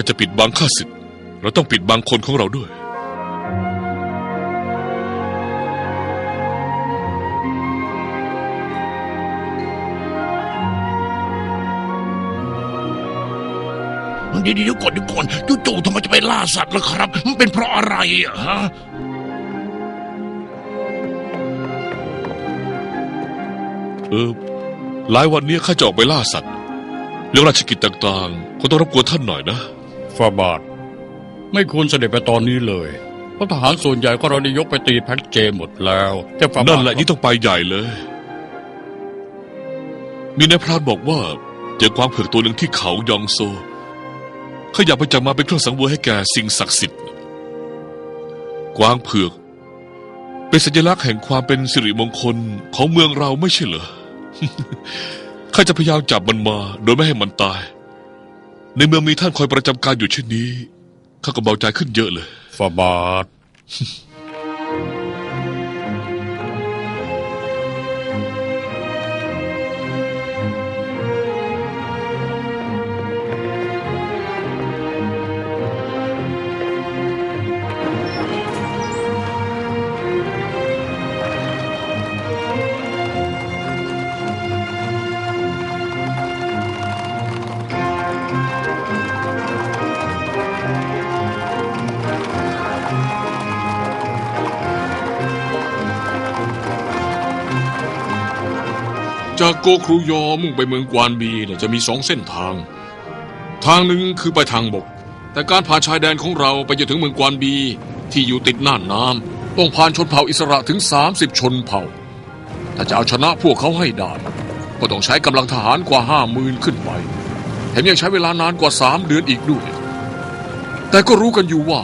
ถ้าจะปิดบังข้าศึก เราต้องปิดบังคนของเราด้วย เดี๋ยวเดี๋ยวก่อนเดี๋ยวก่อนจู่ๆทำไมจะไปล่าสัตว์ล่ะครับ มันเป็นเพราะอะไรอะฮะ เออ หลายวันนี้ข้าจะออกไปล่าสัตว์เรื่องราชกิจต่างๆคงต้องรบกวนท่านหน่อยนะ ฟาบาท ไม่ควรเสด็จไปตอนนี้เลยเพราะทหารส่วนใหญ่ก็เราได้ยกไปตีแพ็กเจหมดแล้วแต่ฟาบาทนั่นแหละยิ่งต้องไปใหญ่เลย มีนายพรานบอกว่า เจอกวางเผือกตัวหนึ่งที่เขายองโซข้าอยากไปจับมาเป็นเครื่องสังเวยให้แก่สิ่งศักดิ์สิทธิ์ กวางเผือก เป็นสัญลักษณ์แห่งความเป็นสิริมงคลของเมืองเราไม่ใช่เหรอข้าจะพยายามจับมันมาโดยไม่ให้มันตาย ในเมืองมีท่านคอยประจำการอยู่เช่นนี้ข้าก็เบาใจขึ้นเยอะเลยฟาบาท จากโกครูยอมุ่งไปเมืองกวานบีเนี่ยจะมีสองเส้นทาง ทางหนึ่งคือไปทางบก แต่การผ่านชายแดนของเราไปจนถึงเมืองกวานบี ที่อยู่ติดน่านน้ำต้องผ่านชนเผ่าอิสระถึง 30 ชนเผ่า ถ้าจะเอาชนะพวกเขาให้ได้ ก็ต้องใช้กำลังทหารกว่าห้าหมื่นขึ้นไปแถมยังใช้เวลานานกว่าสามเดือนอีกด้วย แต่ก็รู้กันอยู่ว่า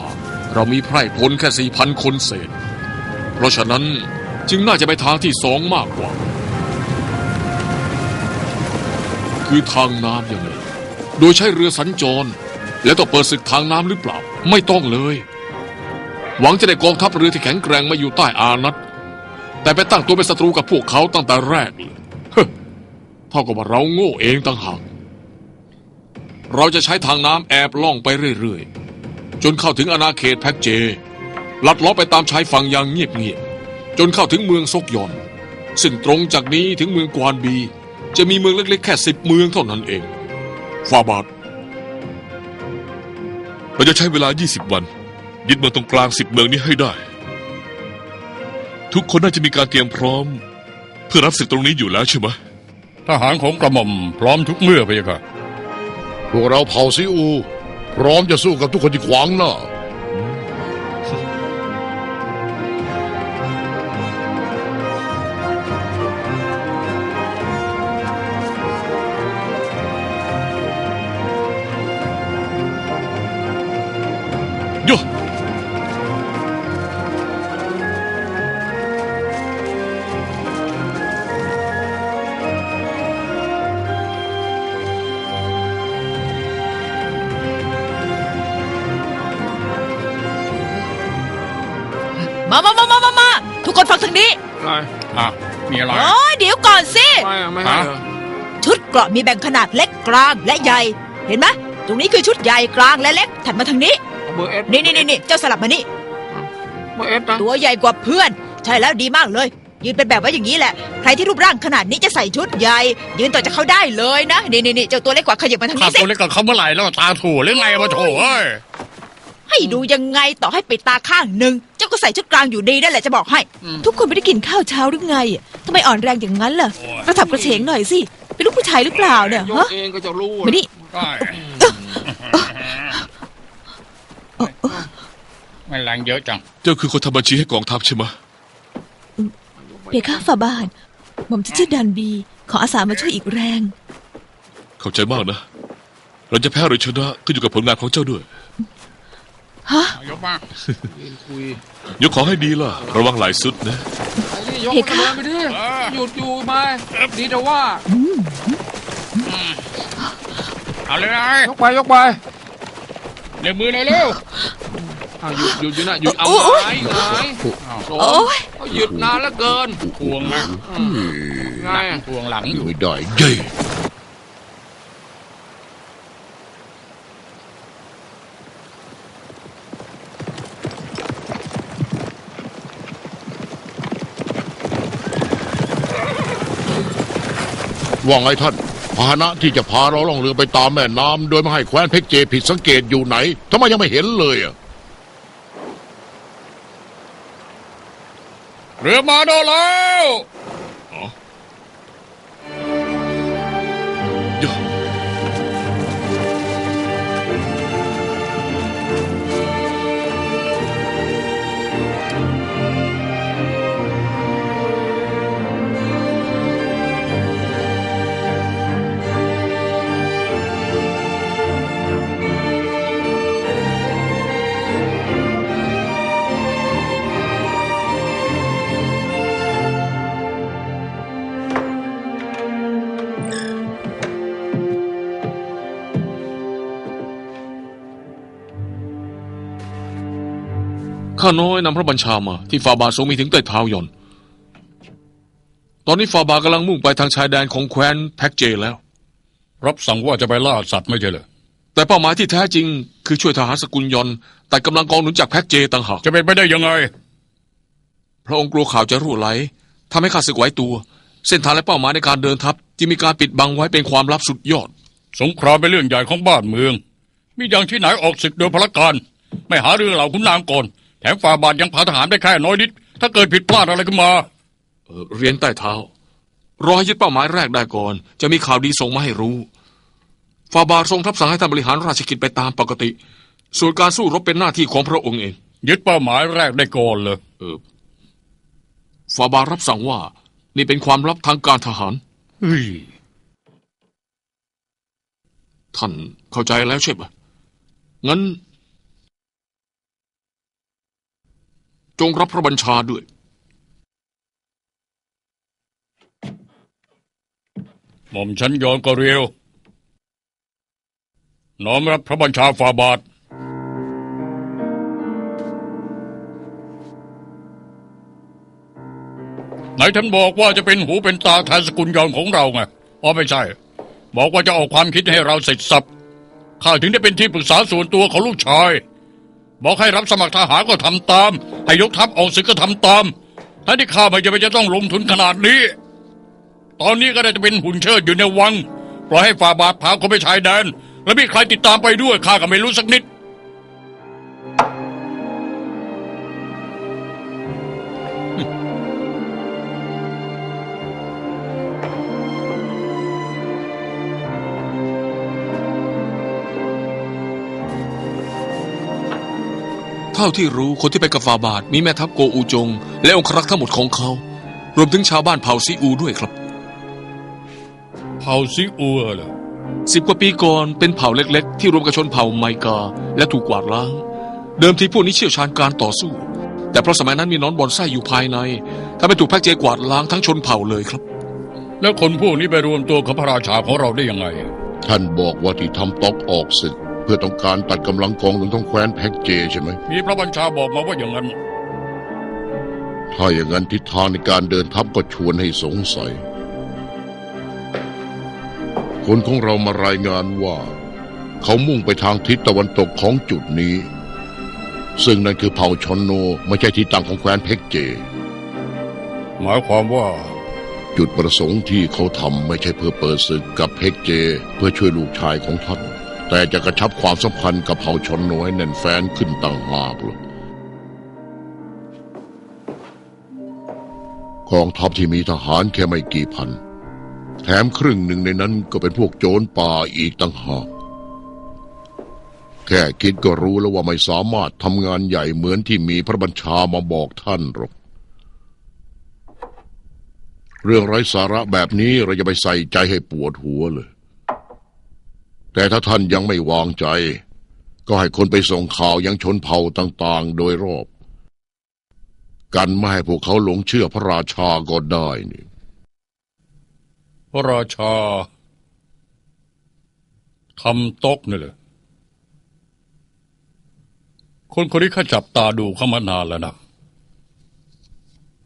เรามีไพร่พลแค่สี่พันคนเศษ เพราะฉะนั้นจึงน่าจะไปทางที่สองมากกว่า คือทางน้ำยังไง โดยใช้เรือสัญจร แล้วต้องเปิดศึกทางน้ำหรือเปล่า ไม่ต้องเลย หวังจะได้กองทัพเรือที่แข็งแกร่งมาอยู่ใต้อานัตแต่ไปตั้งตัวเป็นศัตรูกับพวกเขาตั้งแต่แรกเลยเท่ากับว่าเราโง่เองต่างหากเราจะใช้ทางน้ำแอบล่องไปเรื่อยๆ จนเข้าถึงอาณาเขตแพ็กเจ ลัดล้อไปตามชายฝั่งอย่างเงียบๆจนเข้าถึงเมืองซกยอน ซึ่งตรงจากนี้ถึงเมืองกวานบี จะมีเมืองเล็กๆแค่สิบเมืองเท่านั้นเองฟาบาทเราจะใช้เวลา 20 วันยึดเมืองตรงกลางสิบเมืองนี้ให้ได้ ทุกคนน่าจะมีการเตรียมพร้อม เพื่อรับศึกตรงนี้อยู่แล้วใช่ไหมทหารของกระหม่อมพร้อมทุกเมื่อไปค่ะพวกเราเผ่าซิอู พร้อมจะสู้กับทุกคนที่ขวางหน้า มามามามามามาทุกคนฟังทางนี้อะไรอะมีอะไรโอ้ยเดี๋ยวก่อนสิ ไม่ไม่ให้เหรอชุดเกราะมีแบ่งขนาดเล็กกลางและใหญ่ เห็นไหมตรงนี้คือชุดใหญ่กลางและเล็ก ถัดมาทางนี้เบอร์เอสนี่นี่นี่นี่เจ้าสลับมานี่ เบอร์เอสนะตัวใหญ่กว่าเพื่อน ใช่แล้วดีมากเลย ยืนเป็นแบบไว้อย่างนี้แหละ ใครที่รูปร่างขนาดนี้จะใส่ชุดใหญ่ ยืนต่อจากเขาได้เลยนะ นี่นี่นี่เจ้าตัวเล็กกว่าขยับมาทางข้านี้สิ ตัวเล็กกับเขาเมื่อไหร่แล้วตาถูหรือไงมาโถเอ้ย ให้ดูยังไงต่อให้ปิดตาข้างหนึ่งเจ้าก็ใส่ชุดกลางอยู่ดีนั่นแหละจะบอกให้ ทุกคนไม่ได้กินข้าวเช้าหรือไงทำไมอ่อนแรงอย่างนั้นล่ะกระถับกระเฉงหน่อยสิเป็นลูกผู้ชายหรือเปล่าเนี่ยยกฮะเองก็จะรู้มานี่ได้ไม่แรงเยอะจัง เจ้าคือคนทำบัญชีให้กองทัพใช่ไหมเพคะฝาบาทหม่อมจะชื่อดันบี ขออาสามาช่วยอีกแรง เข้าใจมากนะ เราจะแพ้หรือชนะขึ้นอยู่กับผลงานของเจ้าด้วย ฮะยกมายืนคุยเดี๋ยวขอให้ดีล่ะ ระวังไหลสุดนะไอ้นี่ยกเพคะมันเดินไปดิหยุดอยู่ไหมดีแต่ว่า เอาเลยยกไปยกไปในมือหน่อยเร็วอะหยุดหยุดอยู่นะหยุดเอาโอ้ยไงไงสมโอ้ยเขาหยุดนานเหลือเกินทวงนะไงทวงหลังอยู่ไม่ได้เย้ ว่าไงท่านพาหนะที่จะพาเราล่องเรือไปตามแม่น้ำโดยไม่ให้แคว้นเพชรเจผิดสังเกตอยู่ไหนทำไมยังไม่เห็นเลยอะเรือมาโดนแล้ว ข้าน้อยนำพระบัญชามา ที่ฟาบาททรงมีถึงใต้เท้าหย่อน ตอนนี้ฟาบาทกำลังมุ่งไปทางชายแดนของแคว้นแพ็กเจแล้วรับสั่งว่าจะไปล่าสัตว์ไม่ใช่เหรอแต่เป้าหมายที่แท้จริง คือช่วยทหารสกุลยอนต์ตัดกำลังกองหนุนจากแพ็กเจต่างหากจะเป็นไปได้ยังไง พระองค์กลัวข่าวจะรั่วไหลทำให้ข้าศึกไหวตัว เส้นทางและเป้าหมายในการเดินทัพที่มีการปิดบังไว้เป็นความลับสุดยอด สงครามเป็นเรื่องใหญ่ของบ้านเมือง มีอย่างที่ไหนออกศึกโดยพละการ ไม่หาเรื่องเหล่าขุนนางก่อนแถมฝ่าบาทยังพาทหารได้แค่น้อยนิด ถ้าเกิดผิดพลาดอะไรขึ้นมา เอ่อเรียนใต้เท้ารอให้ยึดเป้าหมายแรกได้ก่อน จะมีข่าวดีส่งมาให้รู้ฟาบาททรงทับสั่งให้ท่านบริหารราชกิจไปตามปกติ ส่วนการสู้รบเป็นหน้าที่ของพระองค์เอง ยึดเป้าหมายแรกได้ก่อนเลย เออฟาบาทรับสั่งว่า นี่เป็นความลับทางการทหาร เฮ้ย ท่านเข้าใจแล้วใช่ปะงั้น จงรับพระบัญชาด้วย หม่อมฉันยอนก็เรียว น้อมรับพระบัญชาฝ่าบาท ไหนท่านบอกว่าจะเป็นหูเป็นตาแทนสกุลยอนของเราไงอ๋อไม่ใช่ บอกว่าจะออกความคิดให้เราเสร็จสับข้าถึงได้เป็นที่ปรึกษาส่วนตัวของลูกชาย บอกให้รับสมัครทหารก็ทำตาม ให้ยกทัพออกศึกก็ทำตามทั้งที่ข้าไม่จำเป็นจะต้องลงทุนขนาดนี้ ตอนนี้ก็ได้จะเป็นหุ่นเชิดอยู่ในวัง ปล่อยให้ฝ่าบาทพาคนไปชายแดน แล้วมีใครติดตามไปด้วยข้าก็ไม่รู้สักนิด เท่าที่รู้คนที่ไปกับฟาบาทมีแม่ทัพโกอูจง และองครักษ์ทั้งหมดของเขา รวมถึงชาวบ้านเผ่าซีอูด้วยครับ เผ่าซิอัวเหรอสิบกว่าปีก่อนเป็นเผ่าเล็ก ๆ ที่รวมกับชนเผ่าไมกา และถูกกวาดล้าง เดิมทีพวกนี้เชี่ยวชาญการต่อสู้ แต่เพราะสมัยนั้นมีหนอนบอนไส้อยู่ภายในทำให้ถูกแพ็กเจกวาดล้างทั้งชนเผ่าเลยครับ แล้วคนพวกนี้ไปรวมตัวกับพระราชาของเราได้ยังไง ท่านบอกว่าที่ทำตอกออกศึก เพื่อต้องการตัดกำลังกองหนุนของแคว้นแพ็กเจใช่ไหม มีพระบัญชาบอกมาว่าอย่างนั้น ถ้าอย่างนั้นทิศทางในการเดินทัพก็ชวนให้สงสัย คนของเรามารายงานว่า เขามุ่งไปทางทิศตะวันตกของจุดนี้ ซึ่งนั่นคือเผ่าชอนโนไม่ใช่ที่ตั้งของแคว้นเพกเจ หมายความว่าจุดประสงค์ที่เขาทำไม่ใช่เพื่อเปิดศึกกับเพกเจ เพื่อช่วยลูกชายของท่าน แต่จะกระชับความสัมพันธ์กับเผ่าชนนให้แน่นแฟ้นขึ้นต่างหากหรอกกองทัพที่มีทหารแค่ไม่กี่พัน แถมครึ่งหนึ่งในนั้นก็เป็นพวกโจรป่าอีกต่างหาก แค่คิดก็รู้แล้วว่าไม่สามารถทำงานใหญ่เหมือนที่มีพระบัญชามาบอกท่านหรอก เรื่องไร้สาระแบบนี้เราจะไปใส่ใจให้ปวดหัวเลย แต่ถ้าท่านยังไม่วางใจ ก็ให้คนไปส่งข่าวยังชนเผ่าต่างๆ โดยรอบ กันไม่ให้พวกเขาหลงเชื่อพระราชาก็ได้นี่พระราชาทำตกนี่เลยคนคนนี้ข้าจับตาดูเขามานานแล้วนะ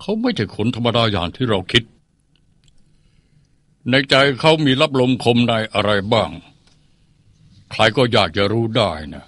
เขาไม่ใช่คนธรรมดาอย่างที่เราคิด ในใจเขามีรับลมคมในอะไรบ้าง ใครก็อยากจะรู้ได้นะ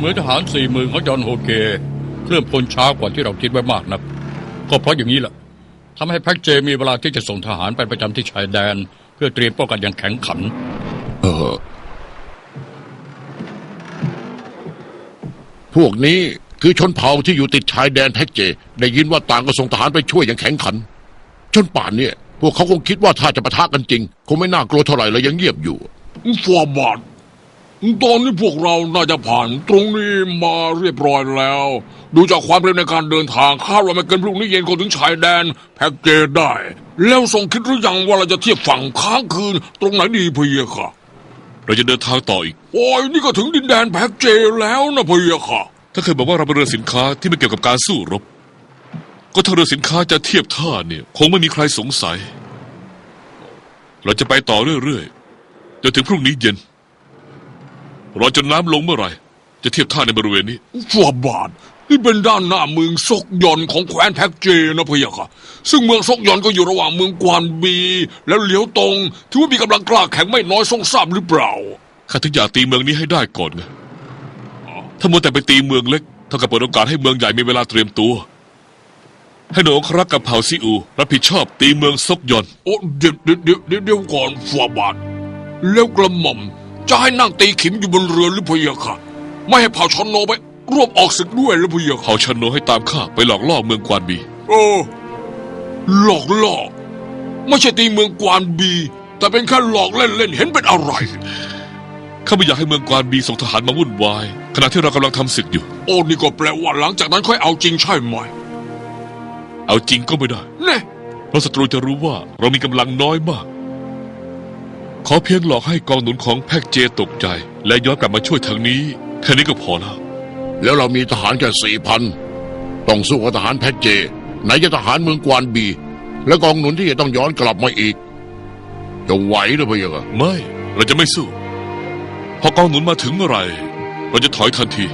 เหมือนทหารสี่หมื่นของจอห์นโฮเกเคลื่อนพลช้ากว่าที่เราคิดไว้มากนักก็เพราะอย่างนี้แหละทำให้แพ็กเจมีเวลาที่จะส่งทหารไปประจำที่ชายแดน เพื่อเตรียมป้องกันอย่างแข็งขัน เออ พวกนี้คือชนเผ่าที่อยู่ติดชายแดนแพ็กเจ ได้ยินว่าต่างก็ส่งทหารไปช่วยอย่างแข็งขัน จนป่านเนี่ย พวกเขาคงคิดว่าถ้าจะปะทะกันจริง คงไม่น่ากลัวเท่าไหร่เลยยังเงียบอยู่ฟาบาท ตอนนี้พวกเราน่าจะผ่านตรงนี้มาเรียบร้อยแล้ว ดูจากความเร็วในการเดินทางคาดว่าไม่เกินพรุ่งนี้เย็นคงถึงชายแดนแพ็กเกจได้ แล้วทรงคิดหรือยังว่าเราจะเทียบฝั่งค้างคืน ตรงไหนดีพี่ค่ะ เราจะเดินทางต่ออีก โอ้ยนี่ก็ถึงดินแดนแพ็กเจแล้วนะพี่ค่ะ ถ้าเคยบอกว่าเราเป็นเรือสินค้าที่ไม่เกี่ยวกับการสู้รบ ก็ถ้าเรือสินค้าจะเทียบท่าเนี่ย คงไม่มีใครสงสัย เราจะไปต่อเรื่อยๆจนถึงพรุ่งนี้เย็น รอจนน้ำลงเมื่อไหร่ จะเทียบท่าในบริเวณนี้ฟาบาท นี่เป็นด้านหน้าเมืองซกยอนของแคว้นแพ็กเจนะพี่ค่ะ ซึ่งเมืองซกยอนก็อยู่ระหว่างเมืองกวานบี แล้วเลี้ยวตรงถือว่ามีกำลังกล้าแข็งไม่น้อยทรงทราบหรือเปล่า ข้าถึงอยากตีเมืองนี้ให้ได้ก่อนไงถ้ามัวแต่ไปตีเมืองเล็กเท่ากับเปิดโอกาสให้เมืองใหญ่มีเวลาเตรียมตัว ให้หนองครักกับเผ่าซิอูรับผิดชอบตีเมืองซกยอน โอ้เดี๋ยวเดี๋ยวเดี๋ยวเดี๋ยวก่อนฟาบาทแล้วกระหม่อม จะให้นั่งตีขิมอยู่บนเรือหรือพะเยะค่ะ ไม่ให้เผ่าชนโนไปร่วมออกศึกด้วยหรือพะเยะค่ะเผ่าชนโนให้ตามข้าไปหลอกล่อเมืองกวานบีเออหลอกล่อไม่ใช่ตีเมืองกวานบี แต่เป็นแค่หลอกเล่นเล่นๆเห็นเป็นอะไร ข้าไม่อยากให้เมืองกวานบีส่งทหารมาวุ่นวาย ขณะที่เรากำลังทำศึกอยู่ โอ้นี่ก็แปลว่าหลังจากนั้นค่อยเอาจริงใช่ไหมเอาจริงก็ไม่ได้ เน่ เพราะศัตรูจะรู้ว่าเรามีกำลังน้อยมาก ขอเพียงหลอกให้กองหนุนของแพ็กเจตกใจ และย้อนกลับมาช่วยทางนี้ แค่นี้ก็พอแล้ว แล้วเรามีทหารแค่สี่พันต้องสู้กับทหารแพ็กเจ ไหนจะทหารเมืองกวานบี และกองหนุนที่จะต้องย้อนกลับมาอีก จะไหวหรือเปล่าไม่เราจะไม่สู้ พอกองหนุนมาถึงเมื่อไหร่ เราจะถอยทันที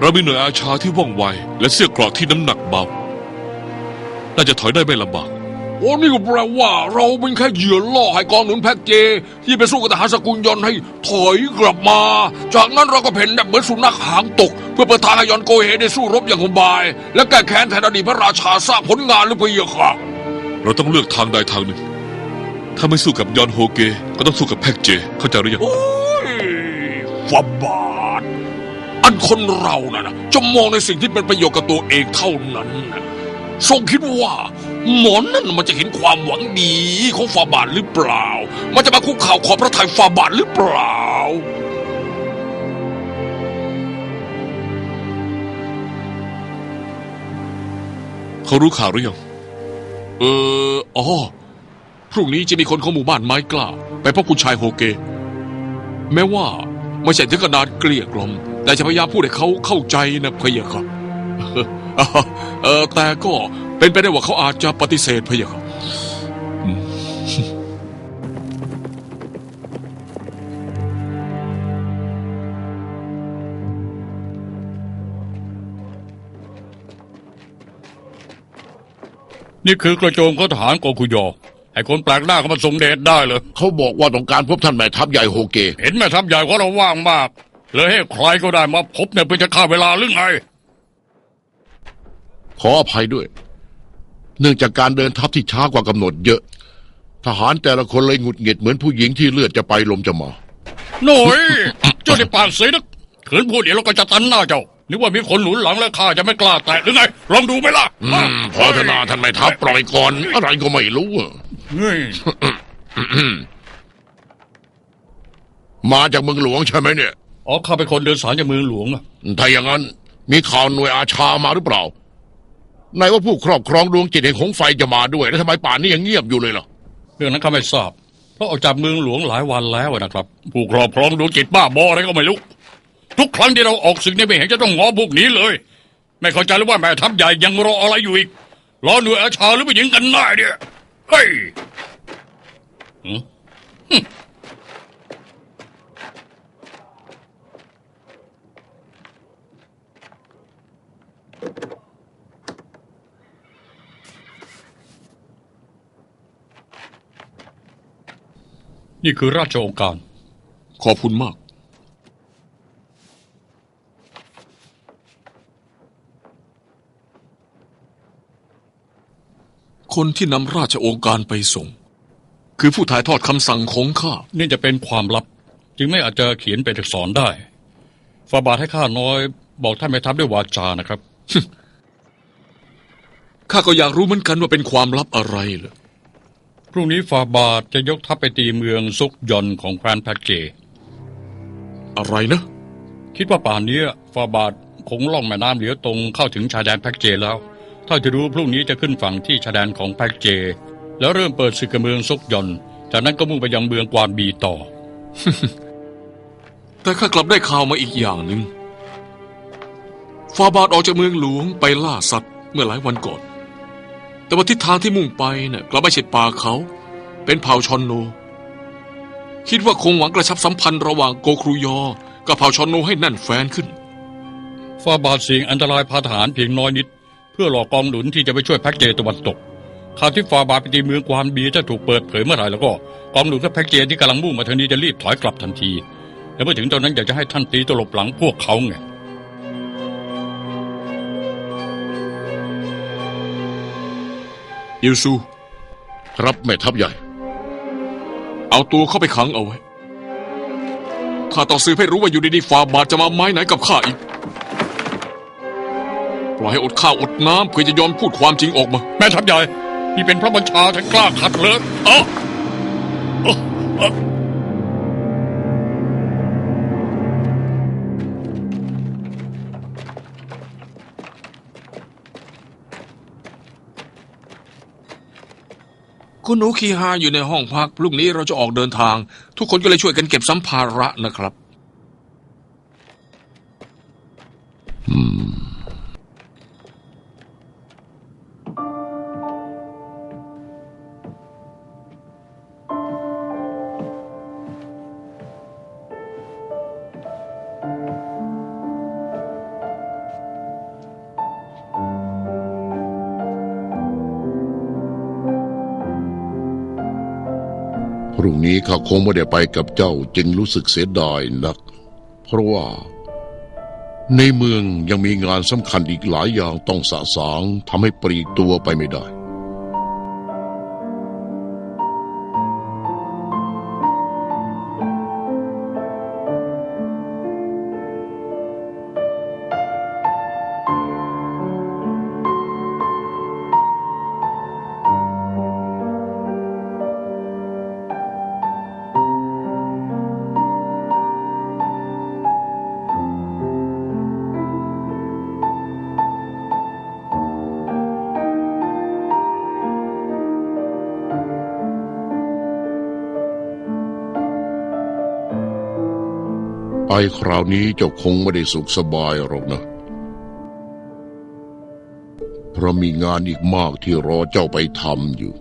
เรามีหน่วยอาชาที่ว่องไว และเสื้อเกราะที่น้ำหนักเบาน่าจะถอยได้ไม่ลำบาก โอ้นี่ก็แปลว่า เราเป็นแค่เหยื่อล่อให้กองหนุนแพ็กเจ ที่ไปสู้กับทหารสกุลยอนให้ถอยกลับมา จากนั้นเราก็เพ่นแบบเหมือนสุนัขหางตก เพื่อเปิดทางให้ยอนโกเฮได้สู้รบอย่างสบาย และแก้แค้นแทนอดีตพระราชาสร้างผลงานหรือเปล่าค่ะเราต้องเลือกทางใดทางหนึ่ง ถ้าไม่สู้กับยอนโฮเก ก็ต้องสู้กับแพ็กเจ เข้าใจหรือยังโอ้ยฟาบาทอันคนเรานะนะจะมองในสิ่งที่เป็นประโยชน์กับตัวเองเท่านั้นทรงคิดว่า หมอนนั่นมันจะเห็นความหวังดีของฟาบาทหรือเปล่า มันจะมาคุกเข่าขอพระทัยฟาบาทหรือเปล่า เขารู้ข่าวหรือยังเอออ๋อ พรุ่งนี้จะมีคนของหมู่บ้านไม้กล้า ไปพบคุณชายโฮเก แม้ว่าไม่ใช่ถึงขนาดเกลี้ยกล่อม แต่จะพยายามพูดให้เขาเข้าใจนะพะยะค่ะเออแต่ก็ เป็นไปได้ว่าเขาอาจจะปฏิเสธพะยะค่ะนี่คือกระโจมของทหารโกคุยอให้คนแปลกหน้าเข้ามาส่งเดชได้เลย เขาบอกว่าต้องการพบท่านแม่ทัพใหญ่โฮเก เห็นแม่ทัพใหญ่ของเราว่างมาก เลยให้ใครก็ได้มาพบเนี่ยเพื่อจะฆ่าเวลาหรือไง ขออภัยด้วย เนื่องจากการเดินทัพที่ช้ากว่ากำหนดเยอะ ทหารแต่ละคนเลยหงุดหงิดเหมือนผู้หญิงที่เลือดจะไปลมจะมา หน่อยเจ้าได้ปากเสียนักขืนพูดเดี๋ยวเราก็จะตันหน้าเจ้านึกว่ามีคนหนุนหลังแล้วข้าจะไม่กล้าแตะหรือไงลองดูไหมล่ะอืมพอธนาท่านแม่ทัพปล่อยก่อน อะไรก็ไม่รู้อะเฮ้ยมาจากเมืองหลวงใช่ไหมเนี่ย อ๋อข้าเป็นคนเดินสายจากเมืองหลวงอะถ้าอย่างนั้น มีข่าวหน่วยอาชามาหรือเปล่า ไหนว่าผู้ครอบครองดวงจิตแห่งหงส์ไฟจะมาด้วย แล้วทำไมป่านนี้ยังเงียบอยู่เลยล่ะเรื่องนั้นข้าไม่ทราบ เพราะออกจากเมืองหลวงหลายวันแล้วนะครับ ผู้ครอบครองดวงจิตบ้าบออะไรก็ไม่รู้ ทุกครั้งที่เราออกศึกเนี่ยไม่เห็นจะต้องงอพวกนี้เลย ไม่เข้าใจเลยว่าแม่ทัพใหญ่ยังรออะไรอยู่อีก รอหน่วยอาชาหรือไปยิงกันได้าเนี่ยเฮ้ย นี่คือราชองค์การ ขอบคุณมาก คนที่นำราชองค์การไปส่ง คือผู้ถ่ายทอดคำสั่งของข้าเนี่จะเป็นความลับ จึงไม่อาจจะเขียนเป็นอักษรได้ฟาบาทให้ข้าน้อย บอกท่านแม่ทัพด้วยวาจานะครับ ข้าก็อยากรู้เหมือนกันว่าเป็นความลับอะไรเหรอ พรุ่งนี้ฟาบาทจะยกทัพไปตีเมืองซุกยอนของแคว้นแพ็กเจอะไรนะ คิดว่าป่านนี้ฟาบาทคงล่องแม่น้ำเหลียวตรงเข้าถึงชายแดนแพ็กเจแล้ว ถ้าจะรู้พรุ่งนี้จะขึ้นฝั่งที่ชายแดนของแพ็กเจแล้วเริ่มเปิดศึกกับเมืองซุกยอน จากนั้นก็มุ่งไปยังเมืองกวานบีต่อ แต่ข้ากลับได้ข่าวมาอีกอย่างหนึ่งฟาบาทออกจากเมืองหลวงไปล่าสัตว์เมื่อหลายวันก่อน แต่ว่าทิศทางที่มุ่งไปเนี่ยกลับไม่ใช่ป่าเขา เป็นเผ่าชอนโน คิดว่าคงหวังกระชับสัมพันธ์ระหว่างโกครูยอ กับเผ่าชอนโนให้แน่นแฟนขึ้นฟาบาทเสี่ยงอันตรายพาทหารเพียงน้อยนิด เพื่อหลอกกองหนุนที่จะไปช่วยแพ็กเจตะวันตกข่าวที่ฟาบาทไปตีเมืองกวานบีจะถูกเปิดเผยเมื่อไหร่แล้วก็กองหนุนและแพ็กเจที่กำลังมุ่งมาทางนี้จะรีบถอยกลับทันที และเมื่อถึงตอนนั้นอยากจะให้ท่านตีตลบหลังพวกเขาไง ยิวซู ครับแม่ทัพใหญ่ เอาตัวเข้าไปขังเอาไว้ ข้าต้องสืบให้รู้ว่าอยู่ดีๆฟาบาทจะมาไม้ไหนกับข้าอีก ปล่อยให้อดข้าวอดน้ำเพื่อจะยอมพูดความจริงออกมา แม่ทัพใหญ่ นี่เป็นพระบัญชาท่านกล้าขัดเลยเอ้าเอ้ คุณหนูคีฮาอยู่ในห้องพักพรุ่งนี้เราจะออกเดินทาง ทุกคนก็เลยช่วยกันเก็บสัมภาระนะครับ นี้ข้าคงไม่ได้ไปกับเจ้าจึงรู้สึกเสียดายนัก เพราะว่า ในเมืองยังมีงานสำคัญอีกหลายอย่างต้องสะสางทำให้ปลีกตัวไปไม่ได้ ไปคราวนี้เจ้าคงไม่ได้สุขสบายหรอกนะ เพราะมีงานอีกมากที่รอเจ้าไปทำอยู่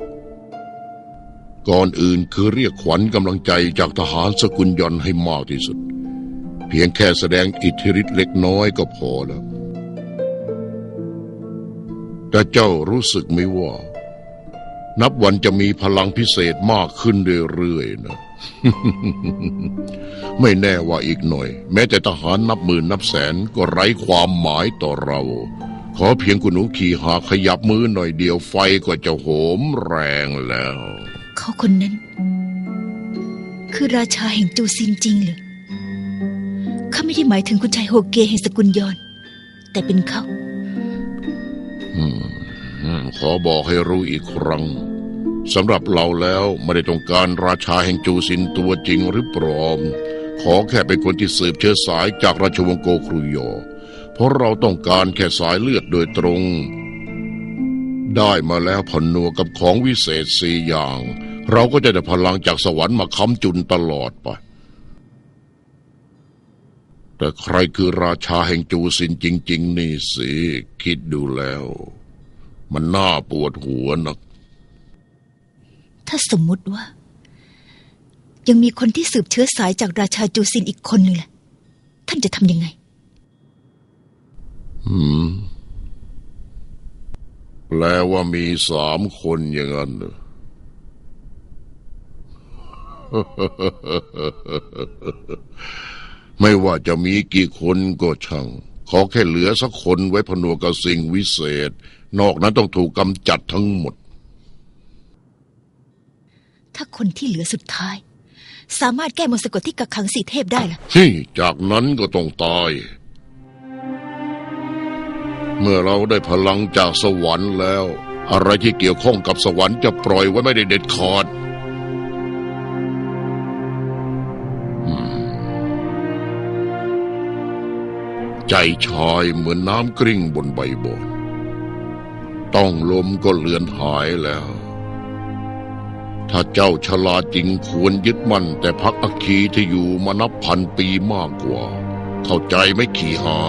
ก่อนอื่นคือเรียกขวัญกำลังใจจากทหารสกุลยอนให้มากที่สุด เพียงแค่แสดงอิทธิฤทธิ์เล็กน้อยก็พอแล้ว แต่เจ้ารู้สึกไหมว่า นับวันจะมีพลังพิเศษมากขึ้นเรื่อยๆนะ ไม่แน่ว่าอีกหน่อย แม้แต่ทหารนับหมื่นนับแสนก็ไร้ความหมายต่อเรา ขอเพียงคุณหนูขี่หาขยับมือหน่อยเดียวไฟก็จะโหมแรงแล้ว เขาคนนั้น คือราชาแห่งจูซินจริงเหรอข้าไม่ได้หมายถึงคุณชายโฮเกแห่งสกุลยอน แต่เป็นเขาอืมขอบอกให้รู้อีกครั้ง สำหรับเราแล้วไม่ได้ต้องการราชาแห่งจูซินตัวจริงหรือปลอม ขอแค่เป็นคนที่สืบเชื้อสายจากราชวงศ์โกครุยอเพราะเราต้องการแค่สายเลือดโดยตรง ได้มาแล้วผนวกกับของวิเศษสี่อย่าง เราก็จะได้พลังจากสวรรค์มาค้ำจุนตลอดไปแต่ใครคือราชาแห่งจูซินจริง ๆ นี่สิ คิดดูแล้ว มันน่าปวดหัวนัก ถ้าสมมุติว่า ยังมีคนที่สืบเชื้อสายจากราชาจูซินอีกคนหนึ่งล่ะท่านจะทำยังไง อืม แปลว่ามีสามคนอย่างนั้นเหรอไม่ว่าจะมีกี่คนก็ช่าง ขอแค่เหลือสักคนไว้ผนวกกับสิ่งวิเศษ นอกนั้นต้องถูกกำจัดทั้งหมด ถ้าคนที่เหลือสุดท้าย สามารถแก้มนต์สะกดที่กักขังสีเทพได้ล่ะนี่จากนั้นก็ต้องตาย เมื่อเราได้พลังจากสวรรค์แล้ว อะไรที่เกี่ยวข้องกับสวรรค์จะปล่อยไว้ไม่ได้เด็ดขาดอืมใจชายเหมือนน้ำกริ่งบนใบบอนต้องลมก็เลือนหายแล้ว ถ้าเจ้าฉลาดจริงควรยึดมั่นแต่พักอัคคีที่อยู่มานับพันปีมากกว่า เข้าใจไหม่ขี่หา